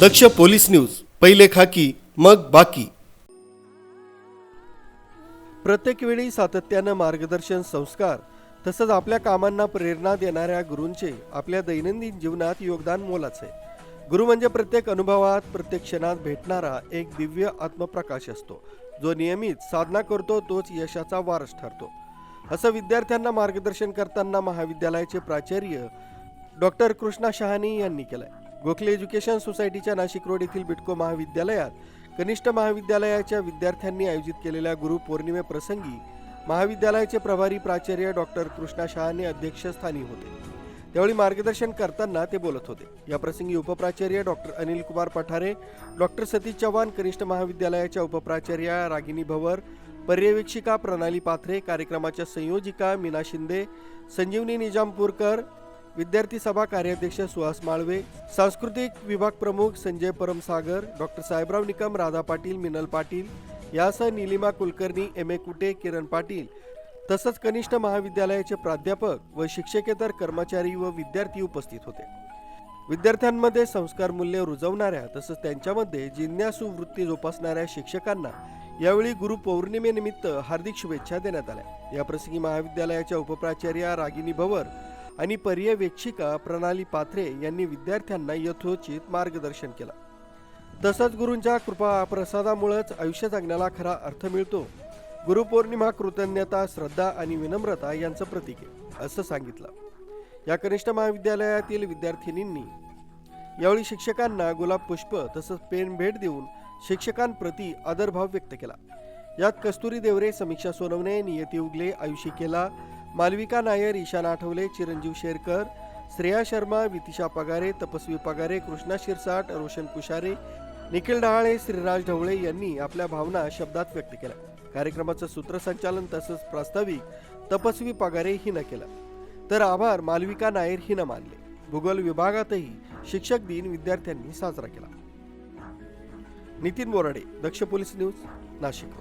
दक्ष police news पहिले खाकी मग बाकी. प्रत्येक वेळी सातत्यानं मार्गदर्शन संस्कार तसंच आपल्या कामांना प्रेरणा देणाऱ्या गुरूंचे आपल्या दैनंदिन जीवनात योगदान मोलाचे गुरु म्हणजे प्रत्येक अनुभवात प्रत्येक क्षणात भेटणारा एक दिव्य आत्मप्रकाश असतो. जो नियमित साधना करतो तोच यशाचा वारस ठरतो. असं विद्यार्थ्यांना मार्गदर्शन करताना महाविद्यालयाचे प्राचार्य डॉक्टर कृष्णा शहानी यांनी केलंय. गोखले एज्युकेशन सोसायटीच्या नाशिक रोड येथील बिटको महाविद्यालयात कनिष्ठ महाविद्यालयाच्या विद्यार्थ्यांनी आयोजित केलेल्या गुरुपौर्णिमे प्रसंगी महाविद्यालयाचे प्रभारी प्राचार्य डॉक्टर कृष्णा शहाने अध्यक्षस्थानी होते. त्यावेळी मार्गदर्शन करताना ते बोलत होते. या प्रसंगी उपप्राचार्य डॉक्टर अनिल कुमार पठारे डॉक्टर सतीश चव्हाण कनिष्ठ महाविद्यालयाच्या उपप्राचार्या रागिनी भवर पर्यवेक्षिका प्रणाली पाथरे कार्यक्रमाच्या संयोजिका मीना शिंदे संजीवनी निजामपूरकर विद्यार्थी सभा कार्याध्यक्ष सुहास माळवे सांस्कृतिक विभाग प्रमुख संजय परमसागर डॉक्टर साहेबराव निकम राधा पाटील मिनल पाटील यासह निलिमा कुलकर्णी एम ए कुटे किरण पाटील. तसंच कनिष्ठ महाविद्यालयाचे प्राध्यापक व शिक्षकेतर कर्मचारी व विद्यार्थी उपस्थित होते. विद्यार्थ्यांमध्ये संस्कार मूल्य रुजवणाऱ्या तसंच त्यांच्यामध्ये जिज्ञासू वृत्ती जोपासणाऱ्या शिक्षकांना यावेळी गुरुपौर्णिमेनिमित्त हार्दिक शुभेच्छा देण्यात आल्या. या प्रसंगी महाविद्यालयाच्या उपप्राचार्या रागिनी भवर आणि पर्यवेक्षिका प्रणाली पाथरे यांनी विद्यार्थ्यांना यथोचित मार्गदर्शन केलं. तसंच गुरूंच्या कृपा प्रसादामुळेच आयुष्य जगण्याला खरा अर्थ मिळतो. गुरुपौर्णिमा कृतज्ञता श्रद्धा आणि विनम्रता यांचं प्रतीक आहे असं सांगितलं. या कनिष्ठ महाविद्यालयातील विद्यार्थिनींनी यावेळी शिक्षकांना गुलाब पुष्प तसंच पेन भेट देऊन शिक्षकांप्रती आदरभाव व्यक्त केला. यात कस्तुरी देवरे समीक्षा सोनवणे नियती उगले आयुषी केला मालविका नायर ईशान आठवले चिरंजीव शेरकर श्रेया शर्मा वितिशा पगारे तपस्वी पगारे कृष्णा शिरसाट रोशन कुशारे निखिल डहाळे श्रीराज ढवळे यांनी आपल्या भावना शब्दात व्यक्त केल्या. कार्यक्रमाचं सूत्रसंचालन तसंच प्रास्ताविक तपस्वी पगारे हिनं केलं. तर आभार मालविका नायर हिनं मानले. भूगोल विभागातही शिक्षक दिन विद्यार्थ्यांनी साजरा केला. Nitin Borade Daksh police news Nashik